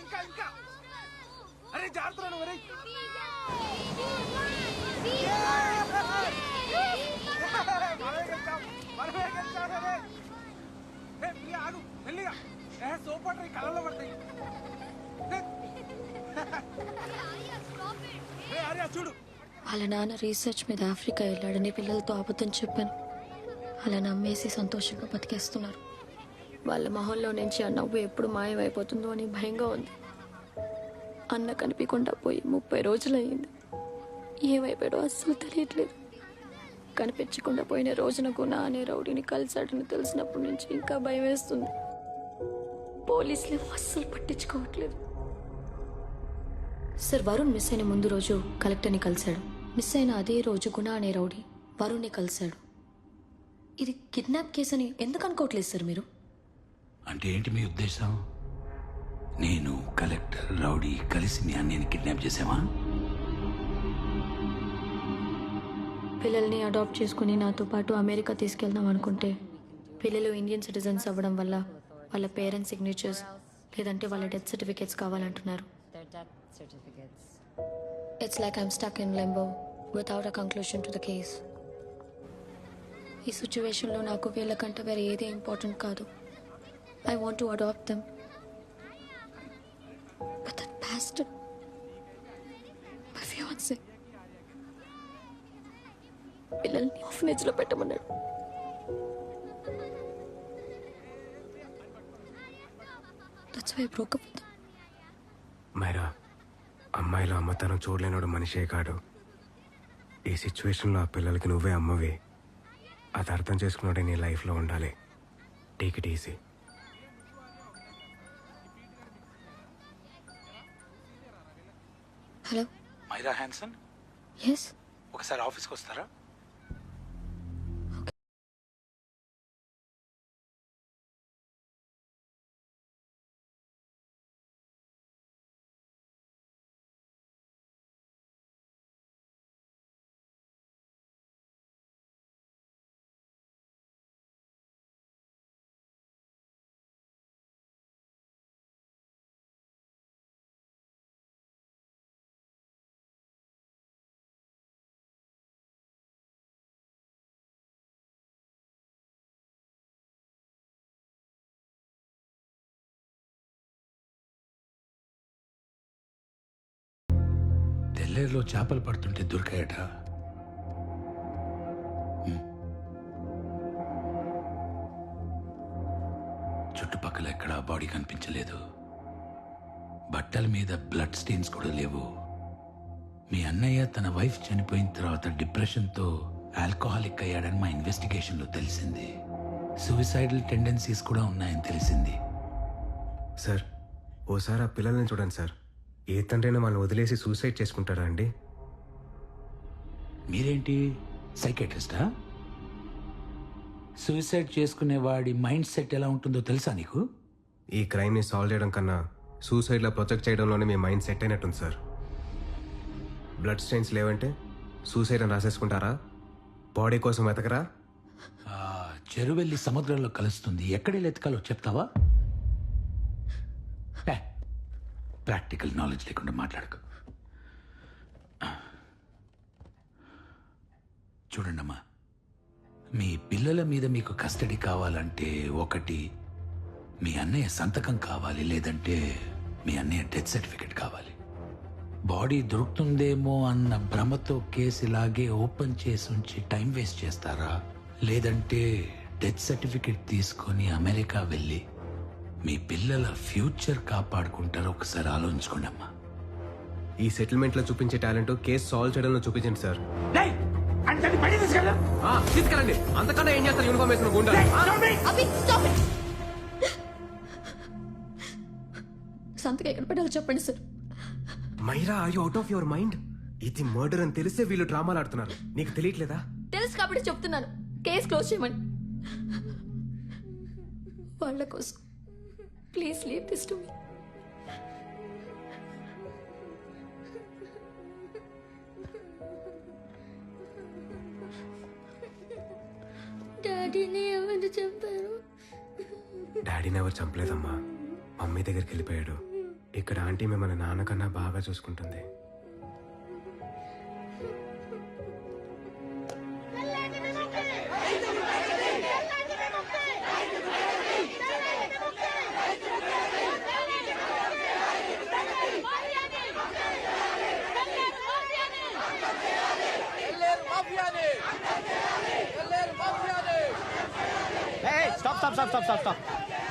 ఇంకా ఇంకా అరే జాగ్రత్త నువ్వు ఆగు మెల్లిగా ఏ సోపట్రీ కళ్ళలో పడతాయి చూడు వాళ్ళ నాన్న రీసెర్చ్ మీద ఆఫ్రికా వెళ్ళాడని పిల్లలతో అబద్ధం చెప్పాను. అలా నమ్మేసి సంతోషంగా బతికేస్తున్నారు. వాళ్ళ మొహంలో నుంచి ఆ నవ్వు ఎప్పుడు మాయమైపోతుందో అని భయంగా ఉంది. అన్న కనిపించకుండా పోయి ముప్పై రోజులయ్యింది. ఏమైపోయాడో అస్సలు తెలియట్లేదు. కనిపించకుండా పోయిన రోజున గుణ అనే రౌడీని కలిసాడని తెలిసినప్పటి నుంచి ఇంకా భయం వేస్తుంది. పోలీసులు అస్సలు పట్టించుకోవట్లేదు. సార్ వరుణ్ మిస్ అయిన ముందు రోజు కలెక్టర్ని కలిశాడు. మిస్ అయిన అదే రోజు గుణ అనే రౌడీ వరుణ్ని కలిశాడు. ఇది కిడ్నాప్ కేసు అని ఎందుకు అనుకోవట్లేదు సార్ మీరు? అంటే ఏంటి మీ ఉద్దేశం? నేను కలెక్టర్ రౌడీ కలిసి మీ అన్నయ్యని కిడ్నాప్ చేసావా పిల్లల్ని అడాప్ట్ చేసుకుని నాతో పాటు అమెరికా తీసుకెళ్దాం అనుకుంటే పిల్లలు ఇండియన్ సిటిజన్స్ అవ్వడం వల్ల వాళ్ళ పేరెంట్స్ సిగ్నేచర్స్ లేదంటే వాళ్ళ డెత్ సర్టిఫికేట్స్ కావాలంటున్నారు. It's like I'm stuck in limbo without a conclusion to the case ఈ సిచ్యువేషన్లో నాకు వీళ్ళకంటే వేరే ఏది ఇంపార్టెంట్ కాదు. I want to adopt them. But that bastard my fiance, పిల్లల్ని ఆఫనేజ్లో పెట్టమన్నాడు. That's why broke up with Myra అమ్మాయిలో అమ్మతనం చూడలేనోడు మనిషే కాడు. ఈ సిచ్యువేషన్లో ఆ పిల్లలకి నువ్వే అమ్మవి. అది అర్థం చేసుకున్నాడే నీ లైఫ్లో ఉండాలి. Take it easy hello. Myra Hanson yes ఒకసారి ఆఫీస్కి వస్తారా? తెల్లేరులో చేపలు పడుతుంటే దొరికాయట. చుట్టుపక్కల ఎక్కడా బాడీ కనిపించలేదు. బట్టల మీద బ్లడ్ స్టెయిన్స్ కూడా లేవు. మీ అన్నయ్య తన వైఫ్ చనిపోయిన తర్వాత డిప్రెషన్తో ఆల్కహాలిక్ అయ్యాడని మా ఇన్వెస్టిగేషన్లో తెలిసింది. సూసైడల్ టెండెన్సీస్ కూడా ఉన్నాయని తెలిసింది. సార్ ఓసారి ఆ పిల్లల్ని చూడండి సార్. ఏ తండ్రైనా వాళ్ళని వదిలేసి సూసైడ్ చేసుకుంటారా అండి? మీరేంటి? సైకెట్రిస్టా సూసైడ్ చేసుకునే వాడి మైండ్ సెట్ ఎలా ఉంటుందో తెలుసా నీకు? ఈ క్రైమ్ని సాల్వ్ చేయడం కన్నా సూసైడ్లో ప్రొజెక్ట్ చేయడంలోనే మీ మైండ్ సెట్ అయినట్టుంది సార్ బ్లడ్ స్టెయిన్స్ లేవంటే సూసైడ్ అని రాసేసుకుంటారా? బాడీ కోసం వెతకరా? ఆ, చెరువెల్లి సముద్రంలో కలుస్తుంది. ఎక్కడెళ్ళి ఎతకాలో చెప్తావా? ప్రాక్టికల్ నాలెడ్జ్ లేకుండా మాట్లాడకు. చూడండమ్మా మీ పిల్లల మీద మీకు కస్టడీ కావాలంటే ఒకటి మీ అన్నయ్య సంతకం కావాలి లేదంటే మీ అన్నయ్య డెత్ సర్టిఫికెట్ కావాలి. బాడీ దొరుకుతుందేమో అన్న భ్రమతో కేసు ఇలాగే ఓపెన్ చేసి ఉంచి టైం వేస్ట్ చేస్తారా? లేదంటే డెత్ సర్టిఫికెట్ తీసుకొని అమెరికా వెళ్ళి మీ పిల్లల ఫ్యూచర్ కాపాడుకుంటారో ఒకసారి ఆలోచించుకోండి అమ్మా ఈ సెటిల్మెంట్లో చూపించే టాలెంట్ కేసు సాల్వ్ చేయడంలో చూపించండి సార్. తీసుకెళ్ళండి. అంతకన్నా ఏం చేస్తారు? యూనిఫామ్ వేసిన గుండా. అభి స్టాప్ ఇట్ సంతకం ఎక్కడ పెట్టాలో చెప్పండి sir. Myra are you out of your mind ఇది మర్డర్ అని తెలిసే వీళ్ళు డ్రామాలు ఆడుతున్నారు. నీకు తెలియట్లేదా? తెలుసు కాబట్టి చెప్తున్నాను. కేసు క్లోజ్ చేయమని. వాళ్ళ కోసం. Please leave this to me. డాడీని ఎవరు చెప్పారు డాడీని ఎవరు చంపలేదమ్మా. మమ్మీ దగ్గరికి వెళ్ళిపోయాడు. ఇక్కడ ఆంటీ మిమ్మల్ని నాన్నకన్నా బాగా చూసుకుంటుంది. Stop stop stop stop stop stop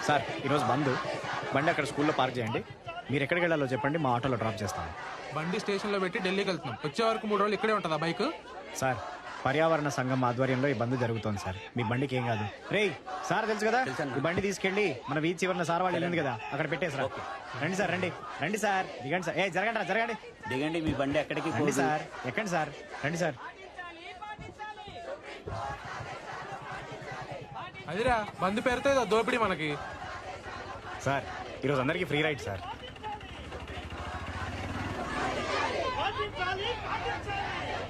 sir ఈరోజు బంద్. బండి అక్కడ స్కూల్లో పార్క్ చేయండి. మీరు ఎక్కడికి వెళ్ళాలో చెప్పండి మా ఆటోలో డ్రాప్ చేస్తాను. బండి స్టేషన్లో పెట్టి ఢిల్లీకి వెళ్తున్నాం. వచ్చే వరకు మూడు రోజులు ఇక్కడే ఉంటుందా బైక్? సార్ పర్యావరణ సంఘం ఆధ్వర్యంలో ఈ బంద్ జరుగుతోంది సార్. మీ బండికి ఏం కాదు. రేయ్ సార్ తెలుసు కదా? ఈ బండి తీసుకెళ్ళి మన వీధి చివరిన సార్ వాళ్ళు వెళ్ళింది కదా? అక్కడ పెట్టేసరా రండి సార్ రండి. రండి సార్. దిగండి సార్. ఏ జరగండి రా, జరగండి. దిగండి మీ బండి ఎక్కడికి రండి సార్. ఎక్కండి సార్. రండి సార్. అదిరా బండి పేరుతో ఏదో దోపిడీ మనకి. సార్ ఈరోజు అందరికీ ఫ్రీ రైడ్ సార్.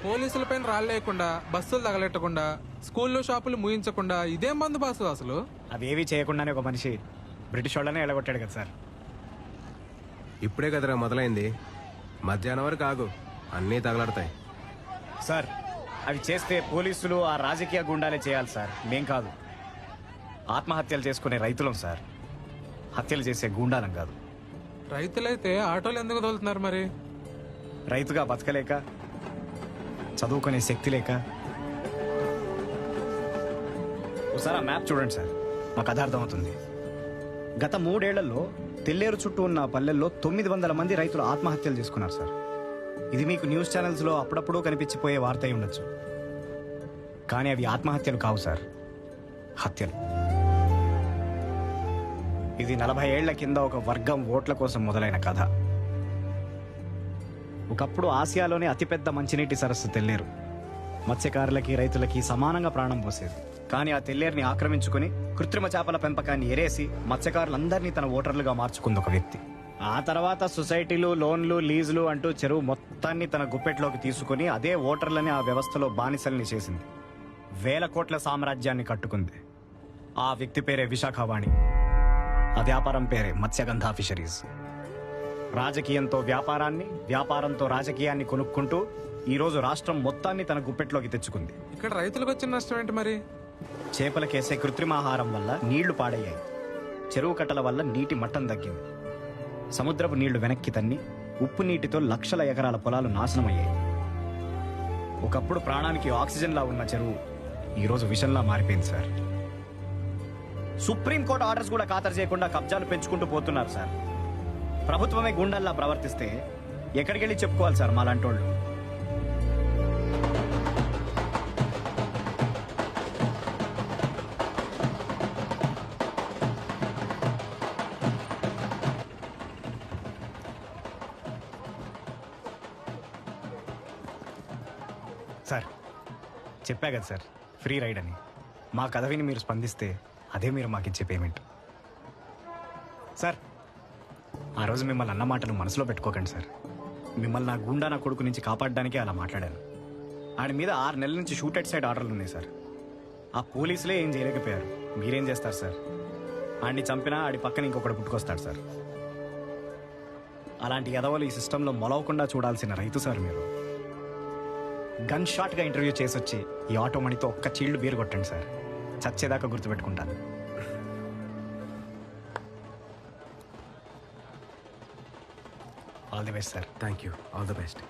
పోలీసుల పైన రాళ్ళేయకుండా బస్సులు తగలెట్టకుండా స్కూల్లో షాపులు ముయించకుండా ఇదేం బంద్ బాసు అసలు? అవి ఏవి చేయకుండానే ఒక మనిషి బ్రిటిష్ వాళ్ళనే ఎలగొట్టాడు కదా సార్. ఇప్పుడే కదరా మొదలైంది. మధ్యాహ్నం వరకు ఆగు అన్నీ తగలడతాయి. సార్ అవి చేస్తే పోలీసులు ఆ రాజకీయ గుండాలే చేయాలి సార్. మేం కాదు. ఆత్మహత్యలు చేసుకునే రైతులం సార్. హత్యలు చేసే గూండాలం కాదు. రైతులైతే ఆటోలు ఎందుకు తోలుతున్నారు మరి? రైతుగా బతకలేక చదువుకునే శక్తి లేక. ఒకసారి ఆ మ్యాప్ చూడండి సార్. మాకు అది అర్థమవుతుంది. గత మూడేళ్ళలో తెల్లేరు చుట్టూ ఉన్న పల్లెల్లో తొమ్మిది వందల మంది రైతులు ఆత్మహత్యలు చేసుకున్నారు సార్. ఇది మీకు న్యూస్ ఛానల్స్లో అప్పుడప్పుడు కనిపించిపోయే వార్త అయి ఉండొచ్చు. కానీ అవి ఆత్మహత్యలు కావు సార్. హత్యలు. ఇది నలభై ఏళ్ళ కింద ఒక వర్గం ఓట్ల కోసం మొదలైన కథ. ఒకప్పుడు ఆసియాలోనే అతిపెద్ద మంచినీటి సరస్సు తెల్లేరు. మత్స్యకారులకి రైతులకి సమానంగా ప్రాణం పోసేది. కానీ ఆ తెల్లేరుని ఆక్రమించుకుని కృత్రిమ చేపల పెంపకాన్ని ఎరేసి మత్స్యకారులందరినీ తన ఓటర్లుగా మార్చుకుంది ఒక వ్యక్తి. ఆ తర్వాత సొసైటీలు లోన్లు లీజులు అంటూ చెరువు మొత్తాన్ని తన గుప్పెట్లోకి తీసుకుని అదే ఓటర్లని ఆ వ్యవస్థలో బానిసల్ని చేసింది. వేల కోట్ల సామ్రాజ్యాన్ని కట్టుకుంది. ఆ వ్యక్తి పేరే విశాఖవాణి. ఆ వ్యాపారం పేరే మత్స్యగంధ ఫిషరీస్. రాజకీయంతో వ్యాపారాన్ని వ్యాపారంతో రాజకీయాన్ని కొనుక్కుంటూ ఈ రోజు రాష్ట్రం మొత్తాన్ని తన గుప్పెట్లోకి తెచ్చుకుంది. ఇక్కడ రైతులకు వచ్చిన నష్టం ఏంటి మరి? చేపలకేసే కృత్రిమాహారం వల్ల నీళ్ళు పాడయ్యాయి. చెరువు కట్టల వల్ల నీటి మట్టం తగ్గింది. సముద్రపు నీళ్ళు వెనక్కి తన్ని ఉప్పు నీటితో లక్షల ఎకరాల పొలాలు నాశనమయ్యాయి. ఒకప్పుడు ప్రాణానికి ఆక్సిజన్లా ఉన్న చెరువు ఈరోజు విషంలా మారిపోయింది సార్. సుప్రీంకోర్టు ఆర్డర్స్ కూడా ఖాతరు చేయకుండా కబ్జాలు పెంచుకుంటూ పోతున్నారు సార్. ప్రభుత్వమే గుండల్లా ప్రవర్తిస్తే ఎక్కడికి వెళ్ళి చెప్పుకోవాలి సార్ మాలాంటోళ్ళు సార్ చెప్పా కదా సార్ ఫ్రీ రైడ్ అని. మా కథ విని మీరు స్పందిస్తే అదే మీరు మాకు ఇచ్చే పేమెంట్ సార్ ఆ రోజు మిమ్మల్ని అన్న మాటలు మనసులో పెట్టుకోకండి సార్. మిమ్మల్ని నా గుండా నా కొడుకు నుంచి కాపాడడానికే అలా మాట్లాడాను. ఆడి మీద ఆరు నెలల నుంచి షూట్ అట్ సైడ్ ఆర్డర్లు ఉన్నాయి సార్. ఆ పోలీసులే ఏం చేయలేకపోయారు. మీరేం చేస్తారు సార్? ఆడిని చంపినా ఆడి పక్కన ఇంకొకటి పుట్టుకొస్తాడు సార్. అలాంటి ఎదవలు ఈ సిస్టంలో మొలవకుండా చూడాల్సిన రైతు సార్ మీరు. గన్ షాట్గా ఇంటర్వ్యూ చేసి వచ్చి ఈ ఆటోమణితో ఒక్క చీళ్ళు బీరు కొట్టండి సార్. చచ్చేదాకా గుర్తుపెట్టుకుంటాను all the best sir thank you all the best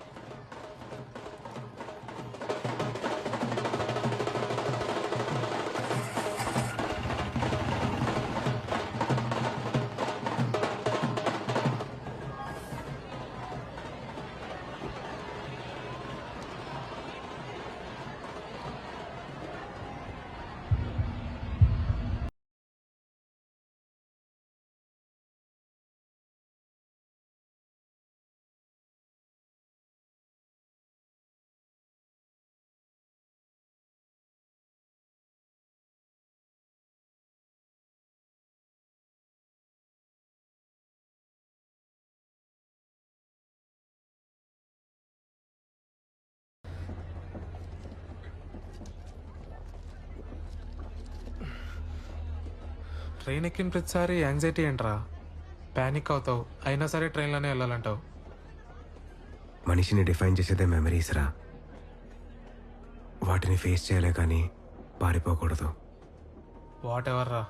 train ఎక్కిన ప్రతిసారి యాంగ్జైటీ ఏంట్రా? పానిక్ అవుతావు. అయినా సరే ట్రైన్లోనే వెళ్ళాలంటావు. మనిషిని డిఫైన్ చేసేదే మెమరీస్ రా. వాటిని ఫేస్ చేయలే కానీ పారిపోకూడదు. వాట్ ఎవర్ రా.